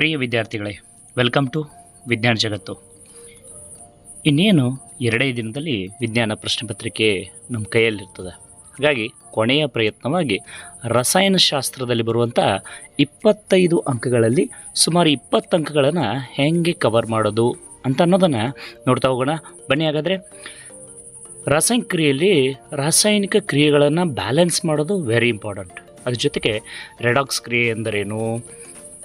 ಪ್ರಿಯ ವಿದ್ಯಾರ್ಥಿಗಳೇ welcome to ವಿಜ್ಞಾನ ಜಗತ್ತು. ಇನ್ನೇನು ಎರಡೇ ದಿನದಲ್ಲಿ ವಿಜ್ಞಾನ ಪ್ರಶ್ನೆ ಪತ್ರಿಕೆ ನಮ್ಮ ಕೈಯಲ್ಲಿರ್ತದೆ. ಹಾಗಾಗಿ ಕೊನೆಯ ಪ್ರಯತ್ನವಾಗಿ ರಸಾಯನಶಾಸ್ತ್ರದಲ್ಲಿ ಬರುವಂಥ ಇಪ್ಪತ್ತೈದು ಅಂಕಗಳಲ್ಲಿ ಸುಮಾರು ಇಪ್ಪತ್ತು ಅಂಕಗಳನ್ನು ಹೇಗೆ ಕವರ್ ಮಾಡೋದು ಅಂತ ಅನ್ನೋದನ್ನು ನೋಡ್ತಾ ಹೋಗೋಣ. ಬನ್ನಿ ಹಾಗಾದರೆ, ರಾಸಾಯನಿಕ ಕ್ರಿಯೆಯಲ್ಲಿ ರಾಸಾಯನಿಕ ಕ್ರಿಯೆಗಳನ್ನು ಬ್ಯಾಲೆನ್ಸ್ ಮಾಡೋದು ವೆರಿ ಇಂಪಾರ್ಟೆಂಟ್ ಅದ್ರ ಜೊತೆಗೆ ರೆಡಾಕ್ಸ್ ಕ್ರಿಯೆ ಎಂದರೇನು?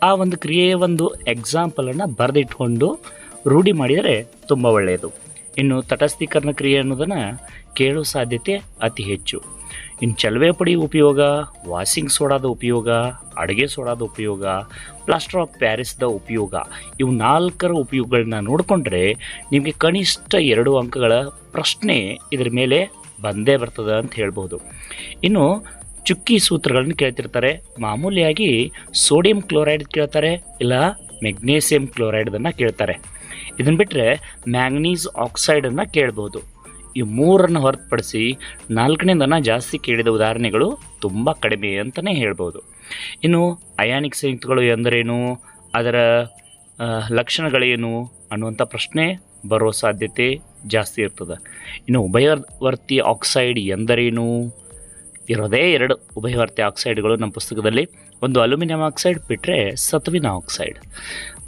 ಆ ಒಂದು ಕ್ರಿಯೆಯ ಒಂದು ಎಕ್ಸಾಂಪಲನ್ನು ಬರೆದಿಟ್ಕೊಂಡು ರೂಢಿ ಮಾಡಿದರೆ ತುಂಬ ಒಳ್ಳೆಯದು. ಇನ್ನು ತಟಸ್ಥೀಕರಣ ಕ್ರಿಯೆ ಅನ್ನೋದನ್ನು ಕೇಳೋ ಸಾಧ್ಯತೆ ಅತಿ ಹೆಚ್ಚು. ಇನ್ನು ಚಲವೆ ಪುಡಿ ಉಪಯೋಗ, ವಾಷಿಂಗ್ ಸೋಡಾದ ಉಪಯೋಗ, ಅಡುಗೆ ಸೋಡಾದ ಉಪಯೋಗ, ಪ್ಲಾಸ್ಟರ್ ಆಫ್ ಪ್ಯಾರಿಸ್ದ ಉಪಯೋಗ, ಇವು ನಾಲ್ಕರ ಉಪಯೋಗಗಳನ್ನ ನೋಡಿಕೊಂಡ್ರೆ ನಿಮಗೆ ಕನಿಷ್ಠ ಎರಡು ಅಂಕಗಳ ಪ್ರಶ್ನೆ ಇದರ ಮೇಲೆ ಬಂದೇ ಬರ್ತದೆ ಅಂತ ಹೇಳ್ಬೋದು ಇನ್ನು ಚುಕ್ಕಿ ಸೂತ್ರಗಳನ್ನು ಕೇಳ್ತಿರ್ತಾರೆ. ಮಾಮೂಲಿಯಾಗಿ ಸೋಡಿಯಂ ಕ್ಲೋರೈಡ್ ಕೇಳ್ತಾರೆ, ಇಲ್ಲ ಮೆಗ್ನೀಸಿಯಂ ಕ್ಲೋರೈಡನ್ನು ಕೇಳ್ತಾರೆ. ಇದನ್ನು ಬಿಟ್ಟರೆ ಮ್ಯಾಂಗ್ನೀಸ್ ಆಕ್ಸೈಡನ್ನು ಕೇಳ್ಬೋದು. ಈ ಮೂರನ್ನು ಹೊರತುಪಡಿಸಿ ನಾಲ್ಕನೇದನ್ನು ಜಾಸ್ತಿ ಕೇಳಿದ ಉದಾಹರಣೆಗಳು ತುಂಬ ಕಡಿಮೆ ಅಂತಲೇ ಹೇಳ್ಬೋದು. ಇನ್ನು ಅಯಾನಿಕ್ ಸಂಯುಕ್ತಗಳು ಎಂದರೇನು? ಅದರ ಲಕ್ಷಣಗಳೇನು ಅನ್ನುವಂಥ ಪ್ರಶ್ನೆ ಬರೋ ಸಾಧ್ಯತೆ ಜಾಸ್ತಿ ಇರ್ತದೆ. ಇನ್ನು ಉಭಯವರ್ತಿ ಆಕ್ಸೈಡ್ ಎಂದರೇನು? ಇರೋದೇ ಎರಡು ಉಭಯವರ್ತಿ ಆಕ್ಸೈಡ್ಗಳು ನಮ್ಮ ಪುಸ್ತಕದಲ್ಲಿ. ಒಂದು ಅಲ್ಯೂಮಿನಿಯಂ ಆಕ್ಸೈಡ್ ಬಿಟ್ಟರೆ ಸತುವಿನ ಆಕ್ಸೈಡ್.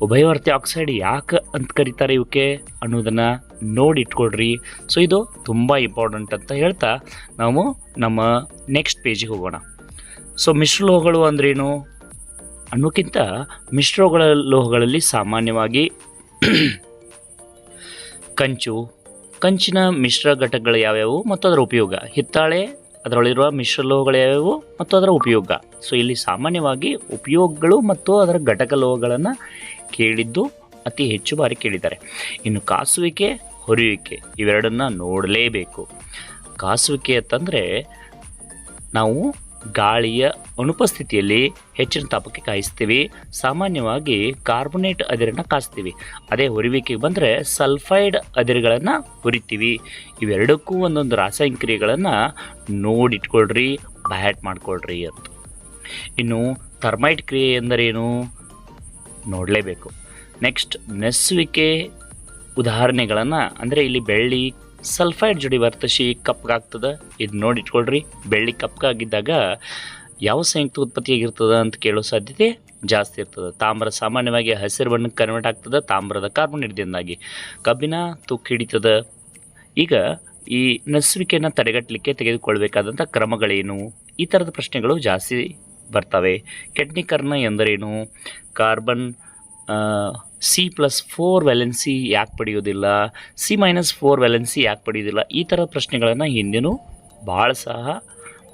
ಉಭಯವರ್ತಿ ಆಕ್ಸೈಡ್ ಯಾಕೆ ಅಂತ ಕರೀತಾರೆ ಇವಕ್ಕೆ ಅನ್ನೋದನ್ನು ನೋಡಿ ಇಟ್ಕೊಡ್ರಿ ಸೊ, ಇದು ತುಂಬ ಇಂಪಾರ್ಟೆಂಟ್ ಅಂತ ಹೇಳ್ತಾ ನಾವು ನಮ್ಮ ನೆಕ್ಸ್ಟ್ ಪೇಜಿಗೆ ಹೋಗೋಣ. ಸೊ ಮಿಶ್ರಲೋಹಗಳು ಅಂದ್ರೇನು? ಅನ್ನೋಕ್ಕಿಂತ ಮಿಶ್ರಗಳ ಲೋಹಗಳಲ್ಲಿ ಸಾಮಾನ್ಯವಾಗಿ ಕಂಚು, ಕಂಚಿನ ಮಿಶ್ರ ಘಟಕಗಳು ಯಾವ್ಯಾವು? ಮತ್ತು ಅದರ ಉಪಯೋಗ? ಹಿತ್ತಾಳೆ ಅದರೊಳಗಿರುವ ಮಿಶ್ರಲೋಹಗಳು ಯಾವ್ಯಾವು ಮತ್ತು ಅದರ ಉಪಯೋಗ. ಸೊ ಇಲ್ಲಿ ಸಾಮಾನ್ಯವಾಗಿ ಉಪಯೋಗಗಳು ಮತ್ತು ಅದರ ಘಟಕ ಲೋಹಗಳನ್ನು ಕೇಳಿದ್ದು ಅತಿ ಹೆಚ್ಚು ಬಾರಿ ಕೇಳಿದ್ದಾರೆ. ಇನ್ನು ಕಾಸುವಿಕೆ ಹೊರೆಯುವಿಕೆ ಇವೆರಡನ್ನು ನೋಡಲೇಬೇಕು. ಕಾಸುವಿಕೆ ಅಂತಂದರೆ ನಾವು ಗಾಳಿಯ ಅನುಪಸ್ಥಿತಿಯಲ್ಲಿ ಹೆಚ್ಚಿನ ತಾಪಕ್ಕೆ ಕಾಯಿಸ್ತೀವಿ. ಸಾಮಾನ್ಯವಾಗಿ ಕಾರ್ಬೊನೇಟ್ ಅದಿರನ್ನು ಕಾಯಿಸ್ತೀವಿ. ಅದೇ ಹುರಿವಿಕೆಗೆ ಬಂದರೆ ಸಲ್ಫೈಡ್ ಅದಿರುಗಳನ್ನು ಹುರಿತೀವಿ. ಇವೆರಡಕ್ಕೂ ಒಂದೊಂದು ರಾಸಾಯನಿಕ ಕ್ರಿಯೆಗಳನ್ನು ನೋಡಿಟ್ಕೊಳ್ರಿ, ಬ್ಯಾಟ್ ಮಾಡಿಕೊಳ್ರಿ ಅಂತ. ಇನ್ನು ಥರ್ಮೈಟ್ ಕ್ರಿಯೆ ಎಂದರೇನು? ನೋಡಲೇಬೇಕು. ನೆಕ್ಸ್ಟ್ ನೆಸುವಿಕೆ ಉದಾಹರಣೆಗಳನ್ನು, ಅಂದರೆ ಇಲ್ಲಿ ಬೆಳ್ಳಿ ಸಲ್ಫೈಡ್ ಜೋಡಿ ವರ್ತಶಿ ಕಪ್ಪಗಾಗ್ತದೆ ಇದು ನೋಡಿ ಇಟ್ಕೊಳ್ರಿ, ಬೆಳ್ಳಿ ಕಪ್ಗಾಗಿದ್ದಾಗ ಯಾವ ಸಂಯುಕ್ತ ಉತ್ಪತ್ತಿಯಾಗಿರ್ತದೆ ಅಂತ ಕೇಳೋ ಸಾಧ್ಯತೆ ಜಾಸ್ತಿ ಇರ್ತದೆ. ತಾಮ್ರ ಸಾಮಾನ್ಯವಾಗಿ ಹಸಿರು ಬಣ್ಣಕ್ಕೆ ಕನ್ವರ್ಟ್ ಆಗ್ತದೆ, ತಾಮ್ರದ ಕಾರ್ಬನ್ ಹಿಡಿದಿಂದಾಗಿ. ಕಬ್ಬಿನ ತುಕ್ಕು ಹಿಡಿತದ. ಈಗ ಈ ನಸುವಿಕೆಯನ್ನು ತಡೆಗಟ್ಟಲಿಕ್ಕೆ ತೆಗೆದುಕೊಳ್ಬೇಕಾದಂಥ ಕ್ರಮಗಳೇನು? ಈ ಥರದ ಪ್ರಶ್ನೆಗಳು ಜಾಸ್ತಿ ಬರ್ತವೆ. ಕೆಡ್ನಿಕರ್ನ ಎಂದರೇನು? Carbon C plus four valency ಯಾಕೆ ಪಡೆಯೋದಿಲ್ಲ ಸಿ ಮೈನಸ್ ಫೋರ್ ವ್ಯಾಲೆನ್ಸಿ ಯಾಕೆ ಪಡೆಯೋದಿಲ್ಲ ಈ ಥರ ಪ್ರಶ್ನೆಗಳನ್ನು ಹಿಂದೆನೂ ಭಾಳ ಸಹ,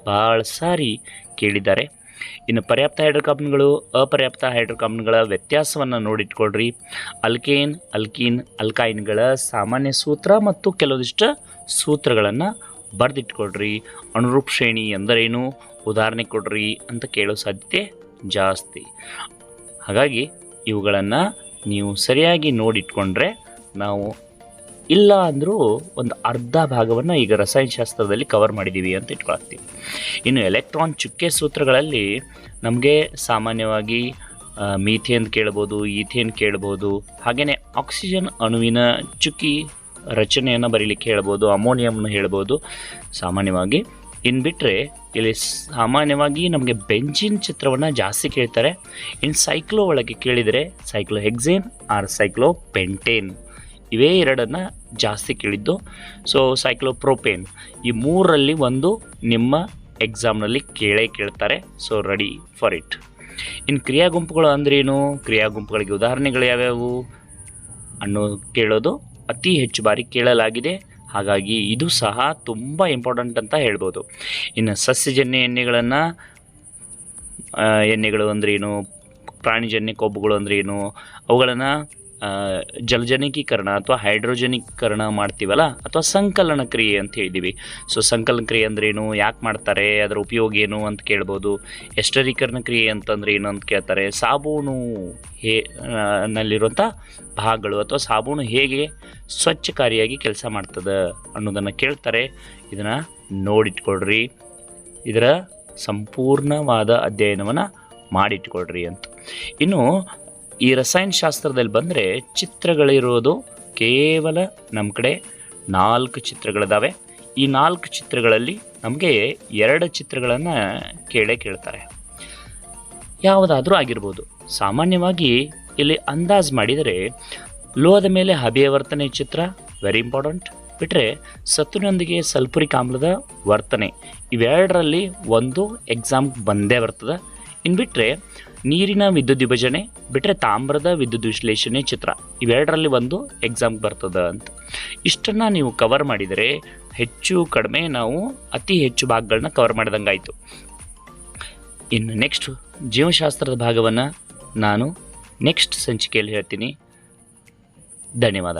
ಭಾಳ ಸಾರಿ ಕೇಳಿದ್ದಾರೆ. ಇನ್ನು ಪರ್ಯಾಪ್ತ ಹೈಡ್ರೋಕಾರ್ಬನ್ಗಳು, ಅಪರ್ಯಾಪ್ತ ಹೈಡ್ರೋಕಾರ್ಬನ್ಗಳ ವ್ಯತ್ಯಾಸವನ್ನು ನೋಡಿಟ್ಕೊಳ್ರಿ. ಅಲ್ಕೇನ್, ಅಲ್ಕೀನ್ ಅಲ್ಕೈನ್ಗಳ ಸಾಮಾನ್ಯ ಸೂತ್ರ ಮತ್ತು ಕೆಲವೊಂದಿಷ್ಟು ಸೂತ್ರಗಳನ್ನು ಬರೆದಿಟ್ಕೊಳ್ರಿ. ಅನುರೂಪ ಶ್ರೇಣಿ ಎಂದರೇನು? ಉದಾಹರಣೆ ಕೊಡ್ರಿ ಅಂತ ಕೇಳೋ ಸಾಧ್ಯತೆ ಜಾಸ್ತಿ. ಹಾಗಾಗಿ ಇವುಗಳನ್ನು ನೀವು ಸರಿಯಾಗಿ ನೋಡಿಟ್ಕೊಂಡ್ರೆ ನಾವು ಇಲ್ಲ ಅಂದರೂ ಒಂದು ಅರ್ಧ ಭಾಗವನ್ನು ಈಗ ರಸಾಯನಶಾಸ್ತ್ರದಲ್ಲಿ ಕವರ್ ಮಾಡಿದ್ದೀವಿ ಅಂತ ಇಟ್ಕೊಳ್ತೀವಿ. ಇನ್ನು ಎಲೆಕ್ಟ್ರಾನ್ ಚುಕ್ಕೆ ಸೂತ್ರಗಳಲ್ಲಿ ನಮಗೆ ಸಾಮಾನ್ಯವಾಗಿ ಮೀಥೇನ್ ಕೇಳ್ಬೋದು, ಈಥೇನ್ ಕೇಳ್ಬೋದು ಹಾಗೆಯೇ ಆಕ್ಸಿಜನ್ ಅಣುವಿನ ಚುಕ್ಕಿ ರಚನೆಯನ್ನು ಬರೀಲಿಕ್ಕೆ ಹೇಳ್ಬೋದು, ಅಮೋನಿಯಂನ ಹೇಳ್ಬೋದು, ಸಾಮಾನ್ಯವಾಗಿ ಇನ್ನು ಬಿಟ್ಟರೆ ಇಲ್ಲಿ ಸಾಮಾನ್ಯವಾಗಿ ನಮಗೆ ಬೆಂಜಿನ್ ಚಿತ್ರವನ್ನು ಜಾಸ್ತಿ ಕೇಳ್ತಾರೆ. ಇನ್ನು ಸೈಕ್ಲೋ ಒಳಗೆ ಕೇಳಿದರೆ cyclohexane or cyclopentane ಇವೇ ಎರಡನ್ನು ಜಾಸ್ತಿ ಕೇಳಿದ್ದು. ಸೊ ಸೈಕ್ಲೋ ಪ್ರೋಪೇನ್ ಈ ಮೂರರಲ್ಲಿ ಒಂದು ನಿಮ್ಮ ಎಕ್ಸಾಮ್ನಲ್ಲಿ ಕೇಳೇ ಕೇಳ್ತಾರೆ. ಸೊ ರೆಡಿ ಫಾರ್ ಇಟ್ ಇನ್ನು ಕ್ರಿಯಾ ಗುಂಪುಗಳು ಅಂದ್ರೇನು ಕ್ರಿಯಾ ಗುಂಪುಗಳಿಗೆ ಉದಾಹರಣೆಗಳು ಯಾವ್ಯಾವು? ಅನ್ನೋ ಕೇಳೋದು ಅತಿ ಹೆಚ್ಚು ಬಾರಿ ಕೇಳಲಾಗಿದೆ. ಹಾಗಾಗಿ ಇದು ಸಹ ತುಂಬ ಇಂಪಾರ್ಟೆಂಟ್ ಅಂತ ಹೇಳ್ಬೋದು. ಇನ್ನು ಸಸ್ಯಜನ್ಯ ಎಣ್ಣೆಗಳನ್ನು ಎಣ್ಣೆಗಳು ಅಂದ್ರೇನು ಪ್ರಾಣಿಜನ್ಯ ಕೊಬ್ಬುಗಳು ಅಂದ್ರೇನು ಅವುಗಳನ್ನು ಜಲಜನಕೀಕರಣ ಅಥವಾ ಹೈಡ್ರೋಜನೀಕರಣ ಮಾಡ್ತೀವಲ್ಲ, ಅಥವಾ ಸಂಕಲನ ಕ್ರಿಯೆ ಅಂತ ಹೇಳಿದ್ದೀವಿ ಸೊ ಸಂಕಲನ ಕ್ರಿಯೆ ಅಂದ್ರೇನು? ಯಾಕೆ ಮಾಡ್ತಾರೆ? ಅದರ ಉಪಯೋಗ ಏನು ಅಂತ ಕೇಳ್ಬೋದು. ಎಸ್ಟರೀಕರಣ ಕ್ರಿಯೆ ಅಂತಂದ್ರೆ ಏನು ಅಂತ ಕೇಳ್ತಾರೆ? ಸಾಬೂನು ಹೇ ನಲ್ಲಿರುವಂಥ ಭಾಗಗಳು ಅಥವಾ ಸಾಬೂನು ಹೇಗೆ ಸ್ವಚ್ಛಕಾರಿಯಾಗಿ ಕೆಲಸ ಮಾಡ್ತದೆ ಅನ್ನೋದನ್ನು ಕೇಳ್ತಾರೆ. ಇದನ್ನು ನೋಡಿಟ್ಕೊಳ್ರಿ. ಇದರ ಸಂಪೂರ್ಣವಾದ ಅಧ್ಯಯನವನ್ನು ಮಾಡಿಟ್ಕೊಳ್ರಿ ಅಂತ. ಇನ್ನು ಈ ರಸಾಯನ ಶಾಸ್ತ್ರದಲ್ಲಿ ಬಂದರೆ ಚಿತ್ರಗಳಿರೋದು ಕೇವಲ ನಮ್ಮ ಕಡೆ ನಾಲ್ಕು ಚಿತ್ರಗಳಿದ್ದಾವೆ ಈ ನಾಲ್ಕು ಚಿತ್ರಗಳಲ್ಲಿ ನಮಗೆ ಎರಡು ಚಿತ್ರಗಳನ್ನು ಕೇಳೇ ಕೇಳ್ತಾರೆ. ಯಾವುದಾದ್ರೂ ಆಗಿರ್ಬೋದು. ಸಾಮಾನ್ಯವಾಗಿ ಇಲ್ಲಿ ಅಂದಾಜು ಮಾಡಿದರೆ ಲೋಹದ ಮೇಲೆ ಹಬೆಯ ವರ್ತನೆ ಚಿತ್ರ ವೆರಿ ಇಂಪಾರ್ಟೆಂಟ್ ಬಿಟ್ಟರೆ ಸತ್ತುನೊಂದಿಗೆ ಸಲ್ಫುರಿಕ್ ಆಮ್ಲದ ವರ್ತನೆ. ಇವೆರಡರಲ್ಲಿ ಒಂದು ಎಕ್ಸಾಮ್ ಬಂದೇ ಬರ್ತದೆ. ಇನ್ನು ಬಿಟ್ಟರೆ ನೀರಿನ ವಿದ್ಯುತ್ ವಿಭಜನೆ ಬಿಟ್ಟರೆ ತಾಮ್ರದ ವಿದ್ಯುತ್ ವಿಶ್ಲೇಷಣೆ ಚಿತ್ರ. ಇವೆರಡರಲ್ಲಿ ಒಂದು ಎಕ್ಸಾಮ್ ಬರ್ತದೆ ಅಂತ. ಇಷ್ಟನ್ನು ನೀವು ಕವರ್ ಮಾಡಿದರೆ ಹೆಚ್ಚು ಕಡಿಮೆ ನಾವು ಅತಿ ಹೆಚ್ಚು ಭಾಗಗಳನ್ನ ಕವರ್ ಮಾಡಿದಂಗಾಯಿತು. ಇನ್ನು ನೆಕ್ಸ್ಟ್ ಜೀವಶಾಸ್ತ್ರದ ಭಾಗವನ್ನು ನಾನು ನೆಕ್ಸ್ಟ್ ಸಂಚಿಕೆಯಲ್ಲಿ ಹೇಳ್ತೀನಿ. ಧನ್ಯವಾದ.